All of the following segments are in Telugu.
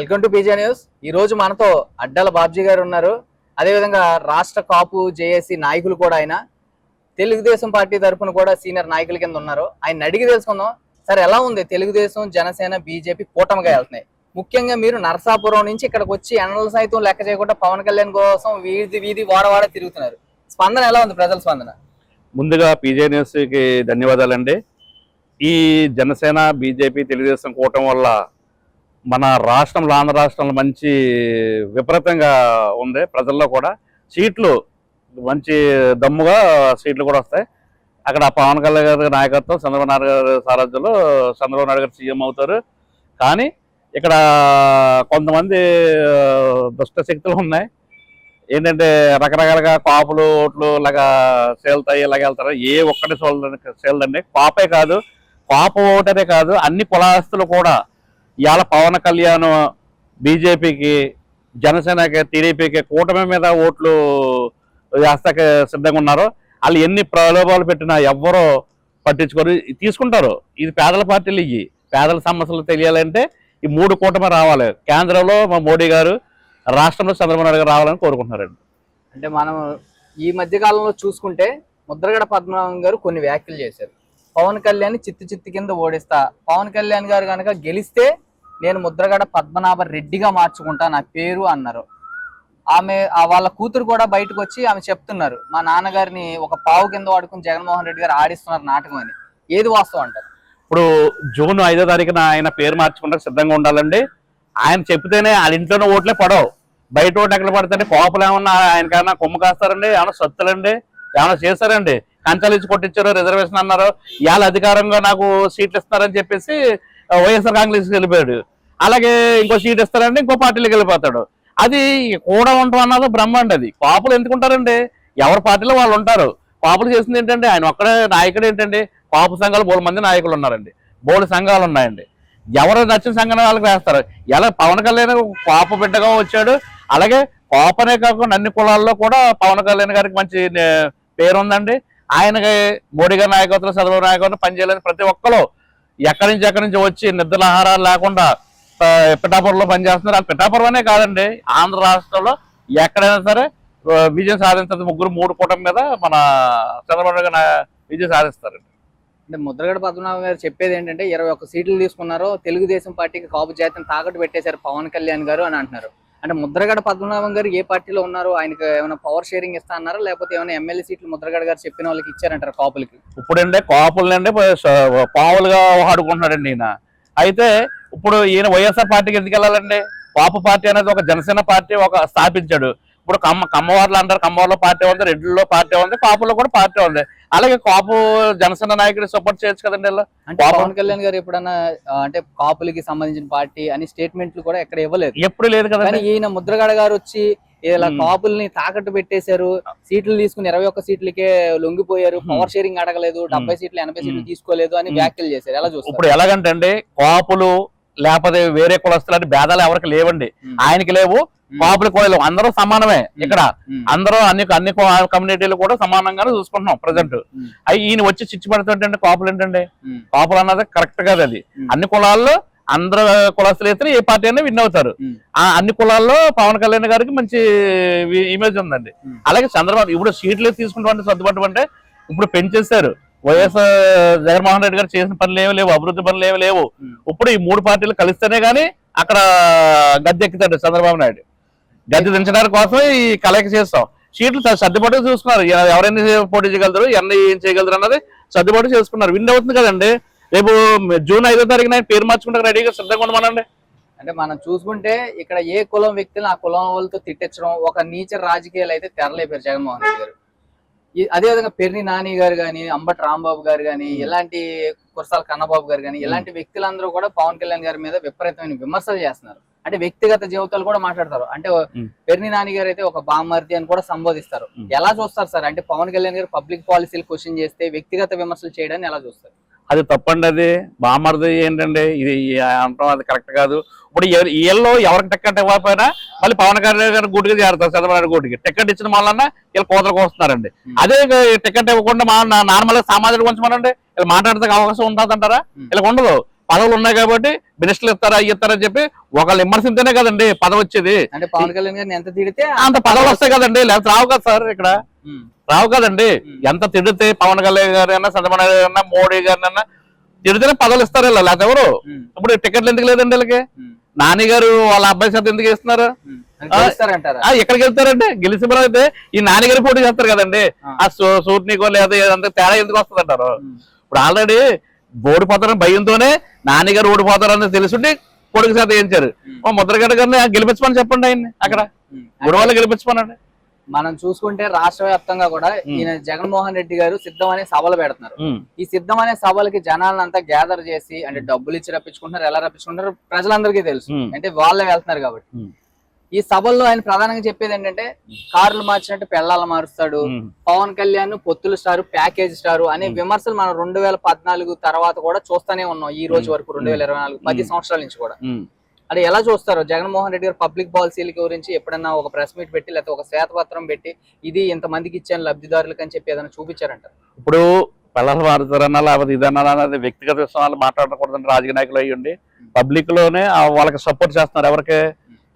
Welcome to PJ news. ఈ రోజు మనతో అడ్డాల బాబ్జీ గారు ఉన్నారు. అదేవిధంగా రాష్ట్ర కాపు జేఏసీ నాయకులు కూడా ఆయన. తెలుగుదేశం పార్టీ తరఫున కూడా సీనియర్ నాయకుల కింద ఉన్నారు. ఆయన అడిగి తెలుసుకుందాం. సరే ఎలా ఉంది? తెలుగుదేశం జనసేన బీజేపీ కూటమిగా వెళ్తున్నాయి. ముఖ్యంగా మీరు నరసాపురం నుంచి ఇక్కడికి వచ్చి ఎండల సైతం లెక్క చేయకుండా పవన్ కళ్యాణ్ కోసం వీధి వీధి వాడవాడ తిరుగుతున్నారు. స్పందన ఎలా ఉంది ప్రజల స్పందన? ముందుగా పీజే న్యూస్కి ధన్యవాదాలండి. ఈ జనసేన బీజేపీ తెలుగుదేశం కూటమి వల్ల మన రాష్ట్రంలో ఆంధ్ర రాష్ట్రంలో మంచి విపరీతంగా ఉంది. ప్రజల్లో కూడా సీట్లు మంచి దమ్ముగా సీట్లు కూడా వస్తాయి. అక్కడ పవన్ కళ్యాణ్ గారి నాయకత్వం చంద్రబాబు నాయుడు గారి సారథ్యంలో చంద్రబాబు నాయుడు గారు సీఎం అవుతారు. కానీ ఇక్కడ కొంతమంది దుష్ట శక్తులు ఉన్నాయి. ఏంటంటే రకరకాలుగా కాపులు ఓట్లు ఇలాగా సేల్తాయి ఇలాగ వెళ్తారు. ఏ ఒక్కటి సేల్దండి. కాపే కాదు కాపు ఓటరే కాదు అన్ని కులాస్తులు కూడా ఇవాళ పవన్ కళ్యాణ్ బీజేపీకి జనసేనకి టీడీపీకి కూటమి మీద ఓట్లు వేస్తాక సిద్ధంగా ఉన్నారు వాళ్ళు ఎన్ని ప్రలోభాలు పెట్టినా ఎవ్వరూ పట్టించుకొని తీసుకుంటారు. ఇది పేదల పార్టీలు ఇవి పేదల సమస్యలు తెలియాలంటే ఈ మూడు కూటమి రావాలి. కేంద్రంలో మా మోడీ గారు రాష్ట్రంలో చంద్రబాబు నాయుడు గారు రావాలని కోరుకుంటున్నారండి. అంటే మనం ఈ మధ్య కాలంలో చూసుకుంటే ముద్రగడ పద్మనాభం గారు కొన్ని వ్యాఖ్యలు చేశారు. పవన్ కళ్యాణ్ చిత్తు చిత్తు కింద ఓడిస్తా. పవన్ కళ్యాణ్ గారు కనుక గెలిస్తే నేను ముద్రగడ పద్మనాభ రెడ్డిగా మార్చుకుంటా నా పేరు అన్నారు. ఆమె ఆ వాళ్ళ కూతురు కూడా బయటకు వచ్చి ఆమె చెప్తున్నారు మా నాన్నగారిని ఒక పావు కింద వాడుకుని జగన్మోహన్ రెడ్డి గారు ఆడిస్తున్నారు నాటకం అని. ఏది వాస్తవం అంటారు? ఇప్పుడు జూన్ ఐదో తారీఖున ఆయన పేరు మార్చుకుంటే సిద్ధంగా ఉండాలండి. ఆయన చెప్తేనే వాళ్ళ ఇంట్లోనే ఓట్లే పడవు. బయట ఓట్లు ఎక్కడ పడితే కోపలు ఏమన్నా ఆయనకన్నా కొమ్ము కాస్తారండి ఏమన్నా సత్తులండి ఏమైనా చేస్తారండి. కంచాలు ఇచ్చి కొట్టించారు రిజర్వేషన్ అన్నారు. ఇవాళ అధికారంగా నాకు సీట్లు ఇస్తున్నారని చెప్పేసి వైఎస్ఆర్ కాంగ్రెస్ వెళ్ళిపోయాడు. అలాగే ఇంకో సీట్ ఇస్తారంటే ఇంకో పార్టీలోకి వెళ్ళిపోతాడు. అది కూడా ఉండటం అన్నది బ్రహ్మ అండి అది. పాపులు ఎందుకుంటారండి? ఎవరి పార్టీలో వాళ్ళు ఉంటారు? పాపులు చేసింది ఏంటంటే ఆయన ఒక్కడే నాయకుడు ఏంటంటే పాపు సంఘాలు బోడు మంది నాయకులు ఉన్నారండి. బోడు సంఘాలు ఉన్నాయండి. ఎవరు నచ్చిన సంఘటన వాళ్ళకి వేస్తారు. ఎలా పవన్ కళ్యాణ్ పాప బిడ్డగా వచ్చాడు. అలాగే పాపనే కాకుండా అన్ని కులాల్లో కూడా పవన్ కళ్యాణ్ గారికి మంచి పేరు ఉందండి ఆయనకి మోడీ గారి నాయకత్వం చంద్రబాబు నాయకత్వం పనిచేయాలని ప్రతి ఒక్కరు ఎక్కడి నుంచి ఎక్కడి నుంచి వచ్చి నిద్రలాహారాలు లేకుండా పిఠాపురంలో పనిచేస్తున్నారు ఆ పిఠాపురం అనే కాదండి ఆంధ్ర రాష్ట్రంలో ఎక్కడైనా సరే విజయం సాధించదు ముగ్గురు మూడు కూటమి మీద మన చంద్రబాబు నాయుడు విజయం సాధిస్తారు అంటే ముద్రగడ పద్మనాభం గారు చెప్పేది ఏంటంటే ఇరవై ఒక్క సీట్లు తీసుకున్నారు తెలుగుదేశం పార్టీకి కాపు జాతిని తాకట్టు పెట్టేశారు పవన్ కళ్యాణ్ గారు అని అంటున్నారు. అంటే ముద్రగడ పద్మనాభం గారు ఏ పార్టీలో ఉన్నారు ఆయనకు ఏమైనా పవర్ షేరింగ్ ఇస్తా అన్నారా? లేకపోతే ఏమైనా ఎమ్మెల్యే సీట్లు ముద్రగడ గారు చెప్పిన వాళ్ళకి ఇచ్చారంటారు కాపులకి? ఇప్పుడంటే కాపులనండి పావులుగా ఆడుకుంటున్నాడండి ఈయన. అయితే ఇప్పుడు ఈయన వైఎస్ఆర్ పార్టీకి ఎందుకు వెళ్ళాలండి? కాపు పార్టీ అనేది ఒక జనసేన పార్టీ ఒక స్థాపించాడు. ఇప్పుడు కమ్మ కమ్మవార్లు అంటారు కమ్మవారిలో పార్టీ ఉంది రెడ్డిలో పార్టీ ఉంది కాపులో కూడా పార్టీ ఉంది అలాగే కాపు జనసేన నాయకుడు సపోర్ట్ చేయొచ్చు కదండి. అంటే పవన్ కళ్యాణ్ గారు ఎప్పుడన్నా అంటే కాపులకి సంబంధించిన పార్టీ అని స్టేట్మెంట్లు కూడా ఎక్కడ ఇవ్వలేదు ఎప్పుడు లేదు కదండి ఈయన ముద్రగడ గారు వచ్చి ఇలా. కాపుల్ని తాకట్టు పెట్టేశారు సీట్లు తీసుకుని ఇరవై ఒక్క సీట్లకే లొంగిపోయారు. పవర్ షేరింగ్ అడగలేదు డెబ్బై సీట్లు ఎనభై సీట్లు. తీసుకోలేదు అని. వ్యాఖ్యలు చేశారు ఎలా చూస్తారు ఇప్పుడు ఎలాగంటే అండి కాపులు లేకపోతే వేరే కులస్తులు అంటే భేదాలు ఎవరికి లేవండి. ఆయనకి లేవు. కాపులు కోయలు అందరూ సమానమే ఇక్కడ. అందరూ అన్ని అన్ని కమ్యూనిటీలు కూడా సమానంగానే చూసుకుంటున్నాం ప్రజెంట్. అవి ఈయన వచ్చి చిచ్చు పెడుతుంటే కాపులు ఏంటండి. కాపులు అన్నది కరెక్ట్ కాదు అది. అన్ని కులాల్లో అందరు కులస్తులు అయితే ఏ పార్టీ అయినా విన్ అవుతారు. ఆ అన్ని కులాల్లో పవన్ కళ్యాణ్ గారికి మంచి ఇమేజ్ ఉందండి. అలాగే చంద్రబాబు ఇప్పుడు సీట్లు తీసుకుంటామంటే సర్దుబాటు అంటే ఇప్పుడు పెంచేశారు వైఎస్ జగన్మోహన్ రెడ్డి గారు చేసిన పనులు ఏమి లేవు అభివృద్ధి పనులు ఏమి లేవు. ఇప్పుడు ఈ మూడు పార్టీలు కలిస్తేనే గానీ అక్కడ గద్దె ఎక్కుతాడు చంద్రబాబు నాయుడు గద్దె దించడానికి కోసం ఈ కలెక్ట్ చేస్తాం. సీట్లు సర్దుబాటు చూసుకున్నారు. ఎవరైనా పోటీ చేయగలరు ఎన్ని ఏం చేయగలరు అన్నది సర్దుబాటు చేసుకున్నారు. విన్ అవుతుంది కదండి. రేపు జూన్ ఐదో తారీఖున పేరు మార్చుకుంటే రెడీగా సిద్ధంగా ఉండమనండి. అంటే మనం చూసుకుంటే ఇక్కడ ఏ కులం వ్యక్తులు ఆ కులం వాళ్ళతో తిట్టించడం ఒక నీచ రాజకీయాలు అయితే తెరలేపారు జగన్మోహన్ రెడ్డి గారు. అదేవిధంగా అదే విధంగా పెర్ని నాని గారు కానీ అంబటి రాంబాబు గారు కానీ ఇలాంటి కురసాల కన్నబాబు గారు కానీ ఇలాంటి వ్యక్తులందరూ కూడా పవన్ కళ్యాణ్ గారి మీద విపరీతమైన విమర్శలు చేస్తున్నారు. అంటే వ్యక్తిగత జీవితాలు కూడా మాట్లాడతారు. అంటే. పెర్ని నాని గారు అయితే ఒక బామ్మర్ది అని కూడా సంబోధిస్తారు. ఎలా చూస్తారు సార్? అంటే పవన్ కళ్యాణ్ గారు పబ్లిక్ పాలసీలు క్వశ్చన్ చేస్తే వ్యక్తిగత విమర్శలు చేయడాన్ని ఎలా చూస్తారు? అది తప్పండి అది. బామర్ది ఏంటండి? ఇది అంటాం అది కరెక్ట్ కాదు. ఇప్పుడు వీళ్ళు ఎవరికి టికెట్ ఇవ్వకపోయినా మళ్ళీ పవన్ కళ్యాణ్ గారి గుడికి చేరుతారు చంద్రబాబు గుడికి టికెట్ ఇచ్చిన వలన వీళ్ళు కోతలకు వస్తున్నారండి. అదే టికెట్ ఇవ్వకుండా మా నార్మల్గా సామాజిక ఉంచమనండి వీళ్ళు మాట్లాడడానికి అవకాశం ఉంటుందంటారా? Hmm. వీళ్ళకి ఉండదు. పదవులు ఉన్నాయి కాబట్టి మినిస్టర్లు ఇస్తారా ఇస్తారని చెప్పి ఒకళ్ళు విమర్శింతేనే కదండి పదవి వచ్చేది. అంటే పవన్ కళ్యాణ్ గారిని ఎంత తిడితే అంత పదవులు వస్తాయి కదండి లేకపోతే రావు కదా సార్ ఇక్కడ. రావు కదండి. ఎంత తిడితే పవన్ కళ్యాణ్ గారైనా చంద్రబాబు నాయుడు గారైనా మోడీ గారినైనా తిడితేనే పదవులు ఇస్తారు ఇలా లేకపోతే ఎవరు? ఇప్పుడు టికెట్లు ఎందుకు లేదండి వీళ్ళకి? నాని గారు వాళ్ళ అబ్బాయి చేత ఎందుకు ఇస్తున్నారు ఎక్కడికి వెళ్తారంటే గెలిచిన అయితే ఈ నాన్నగారి పోటీ చేస్తారు కదండి. ఆ. ఆ సూ- సూట్నికో లేదా తేడా ఎందుకు వస్తుంది అంటారు ఇప్పుడు ఆల్రెడీ ఓడిపోతారని భయంతోనే నాన్నగారు ఓడిపోతారని తెలుసుండి కొడుకు చేత వేయించారు ముద్రగడ్డ గారిని గెలిపించమని చెప్పండి ఆయన్ని అక్కడ. గుడవాళ్ళు గెలిపించమనండి మనం చూసుకుంటే రాష్ట్ర వ్యాప్తంగా కూడా. ఈయన జగన్మోహన్ రెడ్డి గారు సిద్ధం అనే సభలు పెడుతున్నారు. ఈ సిద్ధం అనే సభలకి జనాలను అంతా గ్యాదర్ చేసి అంటే డబ్బులు ఇచ్చి రప్పించుకుంటున్నారు ఎలా రప్పించుకుంటారు ప్రజలందరికీ తెలుసు. అంటే వాళ్ళే వెళ్తున్నారు కాబట్టి. ఈ సభల్లో ఆయన ప్రధానంగా చెప్పేది ఏంటంటే కార్లు మార్చినట్టు పెళ్ళాలు మారుస్తాడు పవన్ కళ్యాణ్ పొత్తుల స్టారు ప్యాకేజ్ స్టారు అనే విమర్శలు మనం రెండు వేల పద్నాలుగు తర్వాత కూడా చూస్తానే ఉన్నాం ఈ రోజు వరకు రెండు వేల ఇరవై నాలుగు పది సంవత్సరాల నుంచి కూడా. అది ఎలా చూస్తారు? జగన్మోహన్ రెడ్డి గారు పబ్లిక్ పాలసీల గురించి ఎప్పుడన్నా ఒక ప్రెస్ మీట్ పెట్టి లేకపోతే ఒక శ్వేతపత్రం పెట్టి ఇది ఇంత మందికి ఇచ్చాను లబ్ధిదారులకు అని చెప్పి ఏదైనా చూపించారంట ఇప్పుడు పిల్లలు మారుతారన్నా లేకపోతే ఇదన్నా అనేది వ్యక్తిగత విషయాలు మాట్లాడకూడదని రాజకీయ నాయకులు అయ్యండి పబ్లిక్లోనే వాళ్ళకి సపోర్ట్ చేస్తున్నారు. ఎవరికి?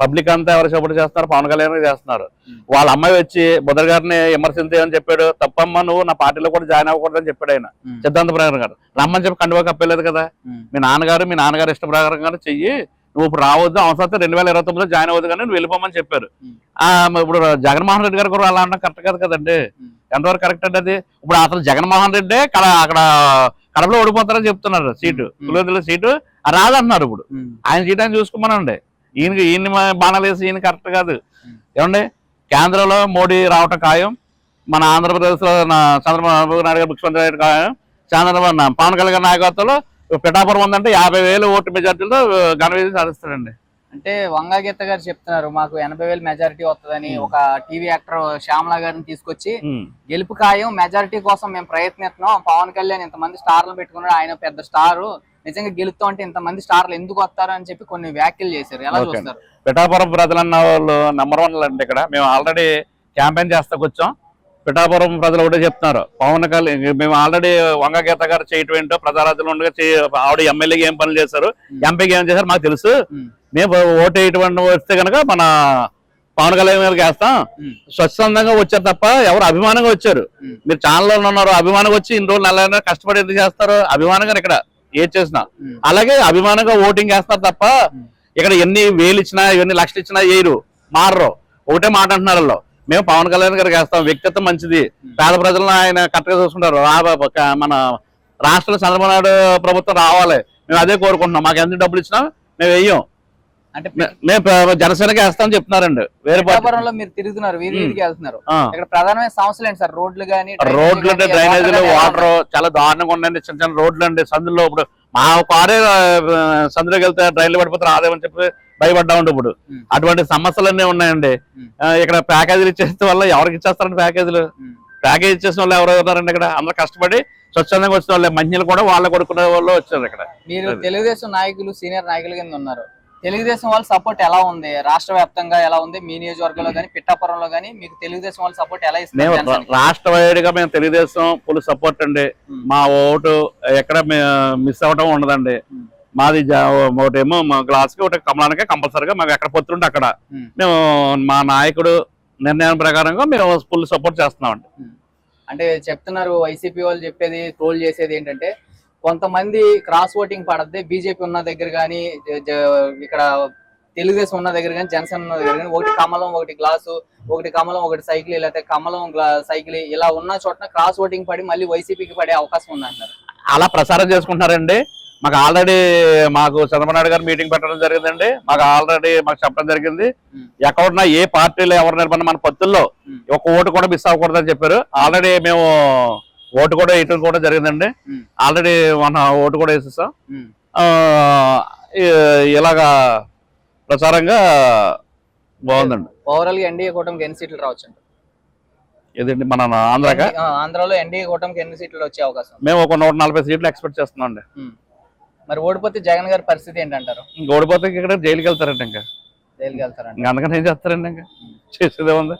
పబ్లిక్ అంతా ఎవరికి సపోర్ట్ చేస్తున్నారు? పవన్ కళ్యాణ్ చేస్తున్నారు. వాళ్ళ అమ్మాయి వచ్చి బుధర్ గారిని విమర్శించే అని చెప్పాడు. తప్పమ్మ నువ్వు నా పార్టీలో కూడా జాయిన్ అవ్వకూడదని చెప్పాడు ఆయన. సిద్ధాంత ప్రకారం గారు. రమ్మని చెప్పి కండువా కప్పలేదు కదా. మీ నాన్నగారు మీ నాన్నగారు ఇష్ట ప్రకారం చెయ్యి. నువ్వు ఇప్పుడు రావద్దు అవసరం రెండు వేల ఇరవై తొమ్మిదిలో జాయిన్ అవ్వద్దు కానీ నువ్వు వెళ్ళిపోమని చెప్పారు. ఇప్పుడు జగన్మోహన్ రెడ్డి గారు కూడా అలా అనడం కరెక్ట్ కాదు కదండి. ఎంతవరకు కరెక్ట్ అంటే అది? ఇప్పుడు అసలు జగన్మోహన్ రెడ్డి కడ అక్కడ కడపలో ఓడిపోతారని చెప్తున్నారు సీటు. పులివెందుల సీటు. రాదంటున్నారు ఇప్పుడు. ఆయన సీట్ ఆయన చూసుకోమనండి ఈయనకి ఈయన బాణాలు వేసి ఈయన కరెక్ట్ కాదు. ఏమండి? కేంద్రంలో మోడీ రావటం ఖాయం మన ఆంధ్రప్రదేశ్లో చంద్రబాబు నాయుడు గారు ముఖ్యమంత్రి ఖాయం చంద్రబాబు పవన్ కళ్యాణ్ నాయకత్వంలో పిఠాపురం ఉందంటే యాభై వేలు ఓటు మెజార్టీలో ఘన విజయం సాధిస్తాడండి. అంటే వంగా గీత గారు చెప్తున్నారు మాకు ఎనభై వేలు మెజారిటీ వస్తుందని. ఒక టీవీ యాక్టర్ శ్యామల గారిని తీసుకొచ్చి గెలుపు ఖాయం మెజారిటీ కోసం మేము ప్రయత్నిస్తున్నాం. పవన్ కళ్యాణ్ ఇంతమంది స్టార్లు పెట్టుకున్నాడు ఆయన పెద్ద స్టారు. నిజంగా గెలుస్తాం అంటే ఇంతమంది స్టార్లు ఎందుకు వస్తారు అని చెప్పి కొన్ని వ్యాఖ్యలు చేశారు. ఎలా. చూస్తారు? పిఠాపురం ప్రజలన్న వాళ్ళు నెంబర్ వన్ అండి ఇక్కడ. మేము ఆల్రెడీ క్యాంపెయిన్ చేస్తా కూర్చోం. పిఠాపురం ప్రజలు ఒకటే చెప్తున్నారు. పవన్ కళ్యాణ్ మేము ఆల్రెడీ వంగగీత గారు చేయటం ఏంటో ప్రజారాజ్యంలో ఉండగా ఆవిడ ఎమ్మెల్యేకి ఏం పనులు చేశారు ఎంపీకి ఏం చేశారు మాకు తెలుసు. మేము. ఓటు వేయటువంటి వస్తే కనుక మన పవన్ కళ్యాణ్ గారికి వేస్తాం. స్వచ్ఛందంగా వచ్చారు తప్ప ఎవరు అభిమానంగా వచ్చారు. మీరు ఛానల్లో ఉన్నారు అభిమానంగా వచ్చి ఇన్ని రోజులు నెల కష్టపడి ఎందుకు చేస్తారు? అభిమానంగా ఇక్కడ ఏది చేసినా. అలాగే అభిమానంగా ఓటింగ్ వేస్తారు తప్ప. ఇక్కడ ఎన్ని వేలు ఇచ్చినా ఎన్ని లక్షలు ఇచ్చినా వేయరు మారరు. ఒకటే మాట అంటున్నారు వాళ్ళు. మేము పవన్ కళ్యాణ్ గారికి వేస్తాం. వ్యక్తిత్వం మంచిది. పేద ప్రజలను ఆయన కరెక్ట్గా చూసుకుంటారు. రా- మన రాష్ట్రంలో చంద్రబాబు నాయుడు ప్రభుత్వం రావాలి. మేము అదే కోరుకుంటున్నాం. మాకు ఎంత డబ్బులు ఇచ్చినా మేము వెయ్యం. అంటే మేము జనసేనకి వేస్తామని చెప్తున్నారండి. వేరే పార్టీ పిఠాపురంలో మీరు తిరుగుతున్నారు. వీధికి వెళ్తున్నారు. ఇక్కడ ప్రధానమైన సమస్యలు ఏంటి సార్? రోడ్లు కానీ రోడ్లు అంటే డ్రైనేజీలు వాటర్ చాలా దారుణంగా ఉండండి చిన్న చిన్న రోడ్లు అండి. సందులో ఇప్పుడు మా కారే సందులోకి వెళ్తే డ్రైన్లు పడిపోతారు. ఆదాయమని చెప్పి భయపడ్డా ఉండి ఇప్పుడు. అటువంటి సమస్యలన్నీ ఉన్నాయండి. ఇక్కడ ప్యాకేజీలు ఇచ్చేస్తే వల్ల ఎవరికి ఇచ్చేస్తారండి ప్యాకేజీలు? ప్యాకేజ్ ఇచ్చేసిన వాళ్ళు ఎవరు ఉన్నారండి ఇక్కడ? అందరూ కష్టపడి స్వచ్ఛందంగా వచ్చిన వాళ్ళే. మంచిలు కూడా వాళ్ళ కొడుకునే వాళ్ళు వచ్చారు ఇక్కడ. మీరు. తెలుగుదేశం నాయకులు సీనియర్ నాయకుల కింద ఉన్నారు. తెలుగుదేశం వాళ్ళ సపోర్ట్ ఎలా ఉంది రాష్ట్ర వ్యాప్తంగా ఎలా ఉంది మీ నియోజకవర్గంలో కానీ పిట్టాపురంలో కానీ మీకు తెలుగుదేశం వాళ్ళ సపోర్ట్ ఎలా ఇస్తారు? రాష్ట్ర వైడ్గా మేము తెలుగుదేశం ఫుల్ సపోర్ట్ అండి. మా ఓటు ఎక్కడ మిస్ అవ్వడం ఉండదండి. మాది ఒకటేమో మా గ్లాస్కి ఒకటి కమలానికే కంపల్సరీగా మాకు ఎక్కడ పొత్తుంటే అక్కడ. మేము మా నాయకుడు నిర్ణయం ప్రకారంగా మేము ఫుల్ సపోర్ట్ చేస్తున్నామండి అంటే చెప్తున్నారు వైసీపీ వాళ్ళు చెప్పేది ట్రోల్ చేసేది ఏంటంటే కొంతమంది క్రాస్ ఓటింగ్ పడద్ది. బీజేపీ ఉన్న దగ్గర కానీ ఇక్కడ తెలుగుదేశం ఉన్న దగ్గర కానీ జనసేన ఉన్న దగ్గర కానీ ఒకటి కమలం ఒకటి గ్లాసు ఒకటి కమలం ఒకటి సైకిల్ లేకపోతే కమలం సైకిల్ ఇలా ఉన్న చోట క్రాస్ ఓటింగ్ పడి మళ్ళీ వైసీపీకి పడే అవకాశం ఉంది అంటారు అలా ప్రసారం చేసుకుంటున్నారండి. మాకు ఆల్రెడీ మాకు చంద్రబాబు నాయుడు గారు మీటింగ్ పెట్టడం జరిగిందండి. మాకు ఆల్రెడీ మాకు చెప్పడం జరిగింది. ఎక్కడున్నా ఏ పార్టీలో ఎవరు నిలబడిన మన పొత్తుల్లో. ఒక ఓటు కూడా మిస్ అవ్వకూడదని చెప్పారు. ఆల్రెడీ మేము ఓటు కూడా వేయటం కూడా జరిగిందండి. ఆల్రెడీ మన ఓటు కూడా వేసేసాం. ఇలాగా ప్రచారంగా బాగుందండి. ఓవరాల్గా ఎన్డీఏ కూటమికి ఎన్ని సీట్లు రావచ్చు? ఇదండి మన ఆంధ్రాక? ఆంధ్రాలో ఎన్డీఏ కూటమికి ఎన్ని సీట్లు వచ్చే అవకాశం? మేము ఒక నూట నలభై సీట్లు ఎక్స్పెక్ట్ చేస్తున్నాం అండి. మరి ఓడిపోతే జగన్ గారి పరిస్థితి ఏంటంటారు? ఇంక ఓడిపోతే ఇక్కడ జైలుకి వెళ్తారండి ఇంకా. జైలుకి వెళ్తారంట ఇంకా అందుకని ఏం చేస్తారండి ఇంకా? చేసేదే ఉంది.